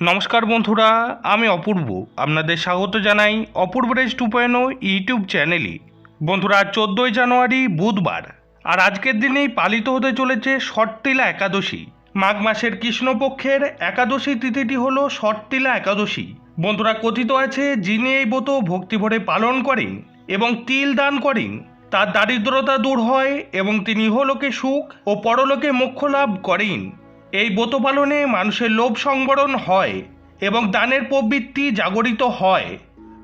নমস্কার বন্ধুরা, আমি অপূর্ব। আপনাদের স্বাগত জানাই অপূর্ব রেজ টু পয়েন্ট ইউটিউব চ্যানেলে। বন্ধুরা, চোদ্দোই জানুয়ারি বুধবার, আর আজকের দিনেই পালিত হতে চলেছে শর্তিলা একাদশী। মাঘ মাসের কৃষ্ণপক্ষের একাদশী তিথিটি হলো শর্তিলা একাদশী। বন্ধুরা, কথিত আছে, যিনি এই ব্রত ভক্তিভরে পালন করেন এবং তিল দান করেন, তার দারিদ্রতা দূর হয় এবং তিনি ইহলোকে সুখ ও পরলোকে মোক্ষ লাভ করেন। এই ব্রত পালনে মানুষের লোভ সংবরণ হয় এবং দানের প্রবৃত্তি জাগরিত হয়।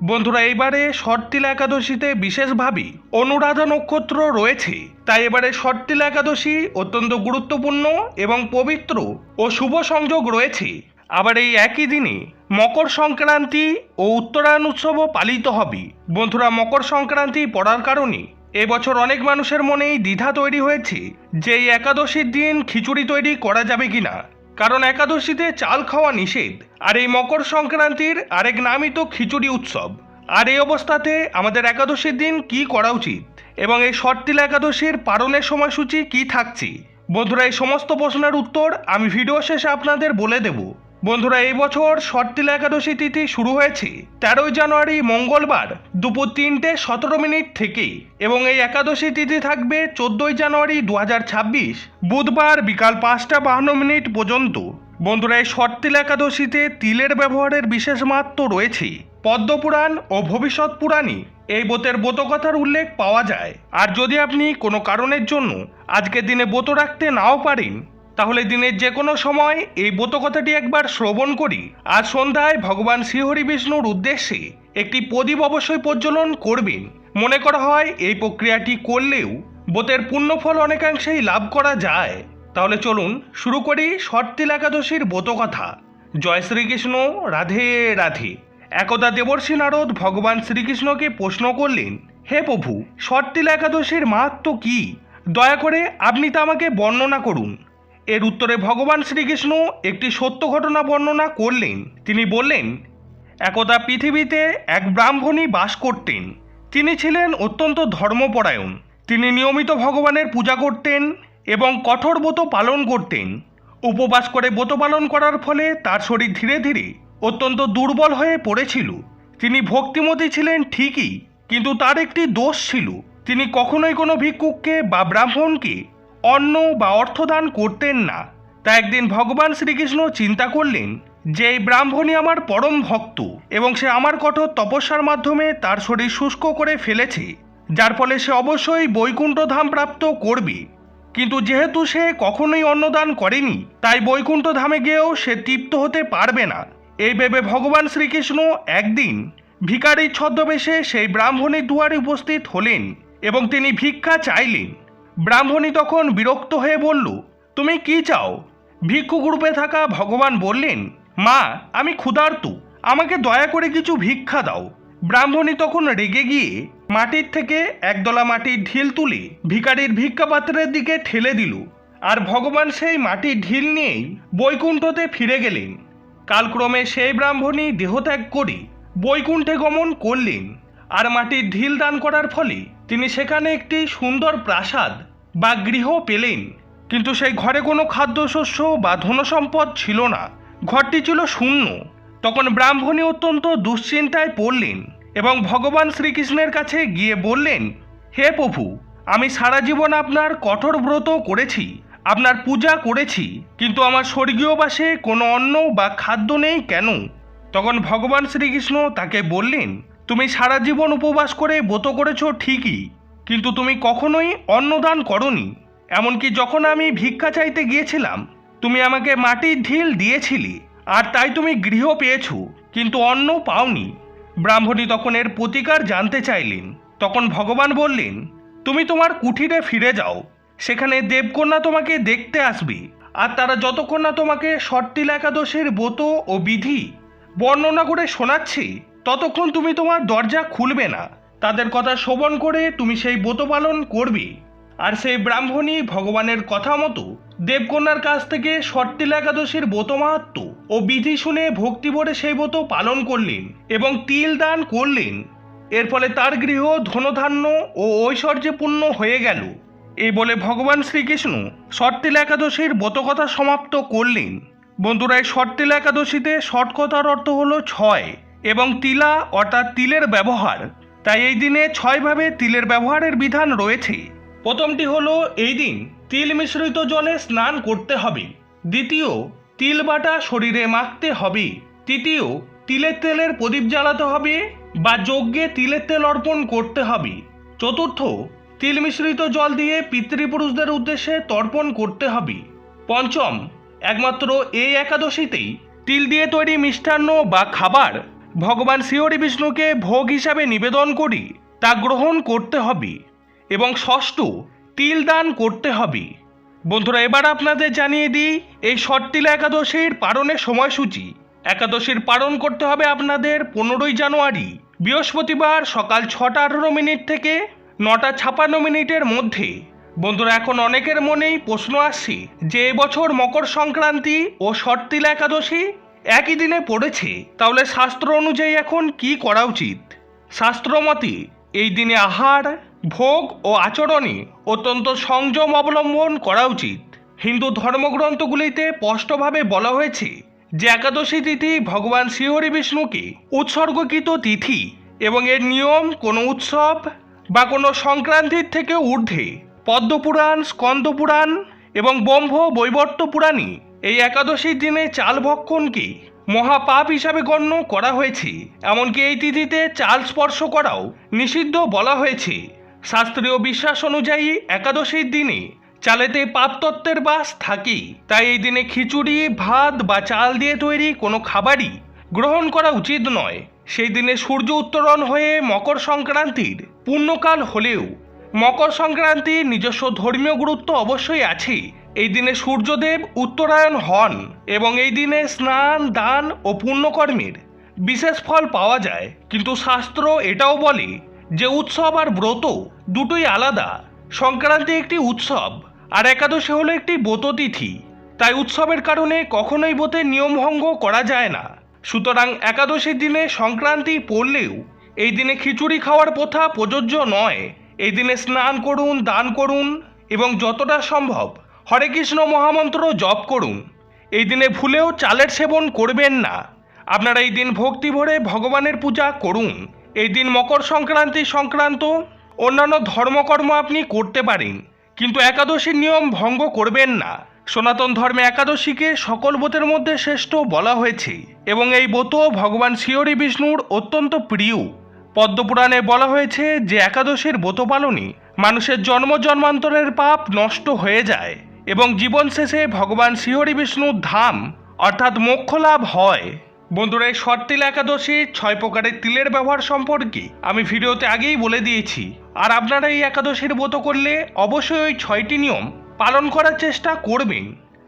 বন্ধুরা, এবারে শর্তিলা একাদশীতে বিশেষভাবে অনুরাধা নক্ষত্র রয়েছে। তাই এবারে শর্তিলা একাদশী অত্যন্ত গুরুত্বপূর্ণ এবং পবিত্র ও শুভ সংযোগ রয়েছে। আবার এই একই দিনে মকর সংক্রান্তি ও উত্তরায়ণ উৎসবও পালিত হবে। বন্ধুরা, মকর সংক্রান্তি পড়ার কারণে এবছর অনেক মানুষের মনেই দ্বিধা তৈরি হয়েছে যে এই একাদশীর দিন খিচুড়ি তৈরি করা যাবে কিনা। কারণ একাদশীতে চাল খাওয়া নিষেধ, আর এই মকর সংক্রান্তির আরেক নামই তো খিচুড়ি উৎসব। আর এই অবস্থাতে আমাদের একাদশীর দিন কি করা উচিত? এবং এই শর্তিলা একাদশীর পালনের সময়সূচি কি থাকছে? বন্ধুরা, এই সমস্ত প্রশ্নের উত্তর আমি ভিডিও শেষে আপনাদের বলে দেব। বন্ধুরা, এই বছর শর্তিলা একাদশী তিথি শুরু হয়েছে। তেরোই জানুয়ারি মঙ্গলবার দুপুর তিনটে সতেরো মিনিট থেকে এবং এই একাদশী তিথি থাকবে চোদ্দোই জানুয়ারি দু হাজার ছাব্বিশ, বুধবার বিকাল পাঁচটা বাহান্ন মিনিট পর্যন্ত। বন্ধুরা, এই শর্তিলা একাদশীতে তিলের ব্যবহারের বিশেষ মাত্র রয়েছে। পদ্মপুরাণ ও ভবিষ্যৎ পুরাণে এই বোতের বোতকথার উল্লেখ পাওয়া যায়। আর যদি আপনি কোনো কারণের জন্য আজকের দিনে বোত রাখতে নাও পারেন তাহলে দিনের যে কোনো সময় এই বোতকথাটি একবার শ্রবণ করি। আর সন্ধ্যায় ভগবান শ্রীহরি বিষ্ণুর উদ্দেশ্যে একটি প্রদীপ অবশ্যই প্রজ্বলন করবেন। মনে করা হয় এই প্রক্রিয়াটি করলেও বোতের পুণ্যফল অনেকাংশেই লাভ করা যায়। তাহলে চলুন শুরু করি শর্তিল একাদশীর বোতকথা জয় শ্রীকৃষ্ণ, রাধে রাধে। একদা দেবর্ষী নারদ ভগবান শ্রীকৃষ্ণকে প্রশ্ন করলেন, হে প্রভু শর্তিল একাদশীর মাহাত্ম কি? দয়া করে আপনি তা আমাকে বর্ণনা করুন। এর উত্তরে ভগবান শ্রীকৃষ্ণ একটি সত্য ঘটনা বর্ণনা করলেন। তিনি বললেন, একদা পৃথিবীতে এক ব্রাহ্মণী বাস করতেন। তিনি ছিলেন অত্যন্ত ধর্মপরায়ণ। তিনি নিয়মিত ভগবানের পূজা করতেন এবং কঠোর ব্রত পালন করতেন। উপবাস করে ব্রত পালন করার ফলে তার শরীর ধীরে ধীরে অত্যন্ত দুর্বল হয়ে পড়েছিল। তিনি ভক্তিমতী ছিলেন ঠিকই, কিন্তু তার একটি দোষ ছিল। তিনি কখনোই কোনো ভিক্ষুককে বা ব্রাহ্মণকে অন্ন বা অর্থদান করতেন না। তা একদিন ভগবান শ্রীকৃষ্ণ চিন্তা করলেন যে এই ব্রাহ্মণী আমার পরম ভক্ত এবং সে আমার কঠোর তপস্যার মাধ্যমে তার শরীর শুষ্ক করে ফেলেছে, যার ফলে সে অবশ্যই বৈকুণ্ঠ ধাম প্রাপ্ত করবে। কিন্তু যেহেতু সে কখনোই অন্নদান করেনি, তাই বৈকুণ্ঠ ধামে গিয়েও সে তৃপ্ত হতে পারবে না। এই ভেবে ভগবান শ্রীকৃষ্ণ একদিন ভিকারির ছদ্মবেশে সেই ব্রাহ্মণীর দুয়ারে উপস্থিত হলেন এবং তিনি ভিক্ষা চাইলেন। ব্রাহ্মণী তখন বিরক্ত হয়ে বলল, তুমি কি চাও? ভিক্ষু গ্রুপে থাকা ভগবান বললেন, মা, আমি ক্ষুধার্ত, আমাকে দয়া করে কিছু ভিক্ষা দাও। ব্রাহ্মণী তখন রেগে গিয়ে মাটির থেকে একদলা মাটির ঢিল তুলে ভিকারির ভিক্ষাপাত্রের দিকে ঠেলে দিল, আর ভগবান সেই মাটির ঢিল নিয়েই বৈকুণ্ঠতে ফিরে গেলেন। কালক্রমে সেই ব্রাহ্মণী দেহত্যাগ করে বৈকুণ্ঠে গমন করলেন। আর মাটির ঢিল দান করার ফলে তিনি সেখানে একটি সুন্দর প্রাসাদ বা গৃহ পেলেন। কিন্তু সেই ঘরে কোনো খাদ্যশস্য বা ধনসম্পদ ছিল না। ঘরটি ছিল শূন্য। তখন ব্রাহ্মণী অত্যন্ত দুশ্চিন্তায় পড়লেন এবং ভগবান শ্রীকৃষ্ণের কাছে গিয়ে বললেন, হে প্রভু, আমি সারা জীবন আপনার কঠোর ব্রত করেছি, আপনার পূজা করেছি, কিন্তু আমার স্বর্গীয় বাসে কোনো অন্ন বা খাদ্য নেই কেন? তখন ভগবান শ্রীকৃষ্ণ তাকে বললেন তুমি সারা জীবন উপবাস করে ব্রত করেছ ঠিকই, কিন্তু তুমি কখনোই অন্নদান করনি। এমনকি যখন আমি ভিক্ষা চাইতে গিয়েছিলাম, তুমি আমাকে মাটির ঢিল দিয়েছিলি, আর তাই তুমি গৃহ পেয়েছ, কিন্তু অন্ন পাওনি। ব্রাহ্মণী তখন এর প্রতিকার জানতে চাইলেন। তখন ভগবান বললেন, তুমি তোমার কুঠিরে ফিরে যাও। সেখানে দেবকন্যা তোমাকে দেখতে আসবে, আর তারা যতক্ষণ না তোমাকে শর্তিল একাদশের ব্রত ও বিধি বর্ণনা করে শোনাচ্ছে ততক্ষণ তুমি তোমার দরজা খুলবে না। তাদের কথা শ্রবণ করে তুমি সেই ব্রত পালন করবে। আর সেই ব্রাহ্মণী ভগবানের কথা মতো দেবকন্যার কাছ থেকে শর্তিল একাদশীর ব্রত মাহাত্ম ও বিধি শুনে ভক্তি ভরে সেই ব্রত পালন করলেন এবং তিল দান করলেন। এর ফলে তার গৃহ ধনধান্য ও ঐশ্বর্যপূর্ণ হয়ে গেল। এই বলে ভগবান শ্রীকৃষ্ণ শর্তিল একাদশীর ব্রতকথা সমাপ্ত করলেন। বন্ধুরা, এই শট তিলা একাদশীতে শট কথার অর্থ হলো ছয়। এবং তিলা অর্থাৎ তিলের ব্যবহার। তাই এই দিনে ছয়ভাবে তিলের ব্যবহারের বিধান রয়েছে। প্রথমটি হলো, এই দিন তিল মিশ্রিত জলে স্নান করতে হবে। দ্বিতীয়, তিল বাটা শরীরে মাখতে হবে। তৃতীয়, তিলের তেলের প্রদীপ জ্বালাতে হবে বা যজ্ঞে তিলের তেল অর্পণ করতে হবে। চতুর্থ, তিল মিশ্রিত জল দিয়ে পিতৃপুরুষদের উদ্দেশ্যে তর্পণ করতে হবে। পঞ্চম, একমাত্র এই একাদশীতেই তিল দিয়ে তৈরি মিষ্টান্ন বা খাবার ভগবান শ্রীহরি বিষ্ণুকে ভোগ হিসাবে নিবেদন করি, তা গ্রহণ করতে হবে এবং ষষ্ঠ তিল দান করতে হবে। বন্ধুরা, এবার আপনাদের জানিয়ে দিই, এই শর্তিলা একাদশীর পালনের সময়সূচি। একাদশীর পালন করতে হবে আপনাদের পনেরোই জানুয়ারি, বৃহস্পতিবার সকাল ছটা আঠেরো মিনিট থেকে নটা ছাপান্ন মিনিটের মধ্যে। বন্ধুরা, এখন অনেকের মনেই প্রশ্ন আসছে যে, এবছর মকর সংক্রান্তি ও শর্তিলা একাদশী একই দিনে পড়েছে, তাহলে শাস্ত্র অনুযায়ী এখন কি করা উচিত? শাস্ত্রমতে, এই দিনে আহার, ভোগ ও আচরণে অত্যন্ত সংযম অবলম্বন করা উচিত। হিন্দু ধর্মগ্রন্থগুলিতে স্পষ্টভাবে বলা হয়েছে যে একাদশী তিথি ভগবান শ্রীহরি বিষ্ণুকে উৎসর্গকৃত তিথি এবং এর নিয়ম কোনো উৎসব বা কোনো সংক্রান্তির থেকে ঊর্ধ্বে পদ্মপুরাণ, স্কন্দপুরাণ এবং ব্রহ্ম বৈবর্ত পুরাণে এই একাদশীর দিনে চাল ভক্ষণকে মহাপাপ হিসাবে গণ্য করা হয়েছে। এমনকি এই তিথিতে চাল স্পর্শ করাও নিষিদ্ধ বলা হয়েছে। শাস্ত্রীয় বিশ্বাস অনুযায়ী একাদশীর দিনে চালেতে পাপতত্ত্বের বাস থাকে তাই এই দিনে খিচুড়ি, ভাত বা চাল দিয়ে তৈরি কোনো খাবারই গ্রহণ করা উচিত নয়। সেই দিনে সূর্য উত্তরণ হয়ে মকর সংক্রান্তির পূর্ণকাল হলেও মকর সংক্রান্তির নিজস্ব ধর্মীয় গুরুত্ব অবশ্যই আছে এই দিনে সূর্যদেব উত্তরায়ণ হন এবং এই দিনে স্নান, দান ও পুণ্যকর্মের বিশেষ ফল পাওয়া যায়। কিন্তু শাস্ত্র এটাও বলে যে উৎসব আর ব্রত দুটোই আলাদা। সংক্রান্তি একটি উৎসব আর একাদশী হলো একটি ব্রত তিথি। তাই উৎসবের কারণে কখনোই ব্রতের নিয়মভঙ্গ করা যায় না। সুতরাং একাদশীর দিনে সংক্রান্তি পড়লেও এই দিনে খিচুড়ি খাওয়ার প্রথা প্রযোজ্য নয়। এই দিনে স্নান করুন, দান করুন এবং যতটা সম্ভব হরে কৃষ্ণ মহামন্ত্র জপ করুন। এই দিনে ভুলেও চালের সেবন করবেন না। আপনারা এই দিন ভক্তি ভরে ভগবানের পূজা করুন। এই দিন মকর সংক্রান্তি সংক্রান্ত অন্যান্য ধর্মকর্ম আপনি করতে পারেন, কিন্তু একাদশীর নিয়ম ভঙ্গ করবেন না। সনাতন ধর্মে একাদশীকে সকল বোতের মধ্যে শ্রেষ্ঠ বলা হয়েছে এবং এই ব্রত ভগবান শিয়রি বিষ্ণুর অত্যন্ত প্রিয়। পদ্মপুরাণে বলা হয়েছে যে একাদশীর ব্রত পালনে মানুষের জন্ম জন্মান্তরের পাপ নষ্ট হয়ে যায় এবং জীবন শেষে ভগবান শ্রীহরি বিষ্ণুর ধাম, অর্থাৎ মোক্ষ লাভ হয়। বন্ধুরা, এই শর্তিল একাদশী ছয় প্রকারের তিলের ব্যবহার সম্পর্কে আমি ভিডিওতে আগেই বলে দিয়েছি। আর আপনারা এই একাদশীর ব্রত করলে অবশ্যই ওই ছয়টি নিয়ম পালন করার চেষ্টা করবেন।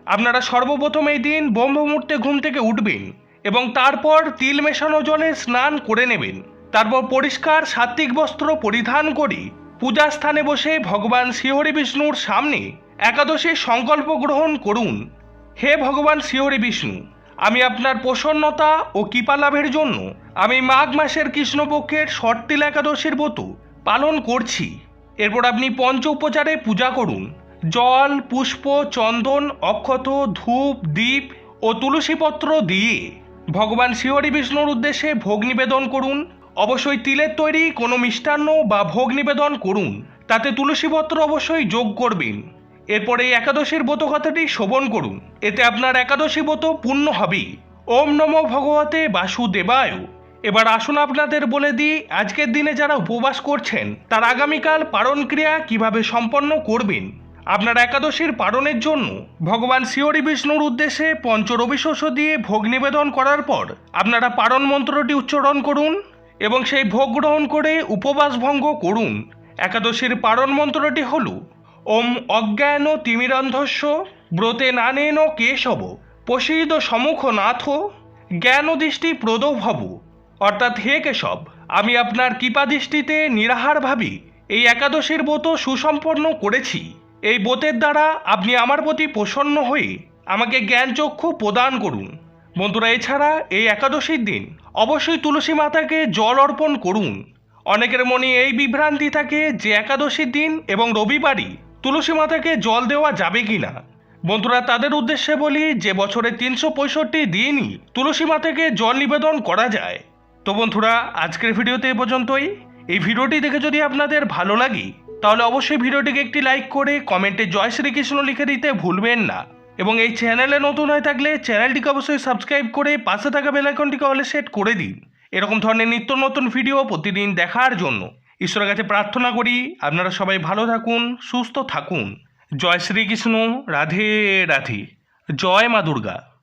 আপনারা সর্বপ্রথম এই দিন ব্রহ্ম মুহূর্তে ঘুম থেকে উঠবেন এবং তারপর তিল মেশানো জলে স্নান করে নেবেন। তারপর পরিষ্কার সাত্বিক বস্ত্র পরিধান করে। পূজা স্থানে বসে ভগবান শ্রীহরি বিষ্ণুর সামনে একাদশীর সংকল্প গ্রহণ করুন। হে ভগবান শ্রীহরি বিষ্ণু, আমি আপনার প্রসন্নতা ও কৃপা লাভের জন্য আমি মাঘ মাসের কৃষ্ণপক্ষের শর্তিল একাদশীর ব্রত পালন করছি। এরপর আপনি পঞ্চ উপচারে পূজা করুন। জল, পুষ্প, চন্দন, অক্ষত, ধূপ দ্বীপ ও তুলসীপত্র দিয়ে ভগবান শ্রীহরি বিষ্ণুর উদ্দেশ্যে ভোগ নিবেদন করুন। অবশ্যই তিলের তৈরি কোনো মিষ্টান্ন বা ভোগ নিবেদন করুন। তাতে তুলসীপত্র অবশ্যই যোগ করবেন। এরপর এই একাদশীর ব্রত কথাটি শোভন করুন। এতে আপনার একাদশী ব্রত পূর্ণ হবে। ওম নমো ভগবতে বাসুদেবায়। এবার আসুন আপনাদের বলে দিই, আজকের দিনে যারা উপবাস করছেন, তার আগামীকাল পারণ ক্রিয়া কীভাবে সম্পন্ন করবেন? আপনার একাদশীর পালনের জন্য ভগবান শিওরি বিষ্ণুর উদ্দেশ্যে পঞ্চরবি শস্য দিয়ে ভোগ নিবেদন করার পর আপনারা পারণ মন্ত্রটি উচ্চারণ করুন। এবং সেই ভোগ গ্রহণ করে উপবাস ভঙ্গ করুন। একাদশীর পারণ মন্ত্রটি হল, ওম অজ্ঞান তিমিরন্ধস্য, ব্রতে নানেন কেশব প্রসিদ সমুখ নাথ জ্ঞান দৃষ্টি প্রদভব। অর্থাৎ হে কেশব, আমি আপনার কৃপা দৃষ্টিতে নিরাহারভাবে এই একাদশীর ব্রত সুসম্পন্ন করেছি। এই ব্রতের দ্বারা আপনি আমার প্রতি প্রসন্ন হয়ে আমাকে জ্ঞানচক্ষু প্রদান করুন। বন্ধুরা, এছাড়া এই একাদশীর দিন অবশ্যই তুলসী মাতাকে জল অর্পণ করুন। অনেকের মনে এই বিভ্রান্তি থাকে যে একাদশীর দিন এবং রবিবারই তুলসী মাতাকে জল দেওয়া যাবে কি না বন্ধুরা, তাদের উদ্দেশ্যে বলি যে বছরে তিনশো পঁয়ষট্টি দিনই তুলসী মাতাকে জল নিবেদন করা যায়। তো বন্ধুরা, আজকের ভিডিওতে এ পর্যন্তই। এই ভিডিওটি দেখে যদি আপনাদের ভালো লাগে, তাহলে অবশ্যই ভিডিওটিকে একটি লাইক করে কমেন্টে জয় শ্রীকৃষ্ণ লিখে দিতে ভুলবেন না। এবং এই চ্যানেলে নতুন হয়ে থাকলে চ্যানেলটিকে অবশ্যই সাবস্ক্রাইব করে পাশে থাকা বেলাইকনটিকে অলে সেট করে দিন। এরকম ধরনের নিত্য নতুন ভিডিও প্রতিদিন দেখার জন্য। ঈশ্বরের কাছে প্রার্থনা করি, আপনারা সবাই ভালো থাকুন, সুস্থ থাকুন। জয় শ্রীকৃষ্ণ, রাধে রাধে। জয় মা দুর্গা।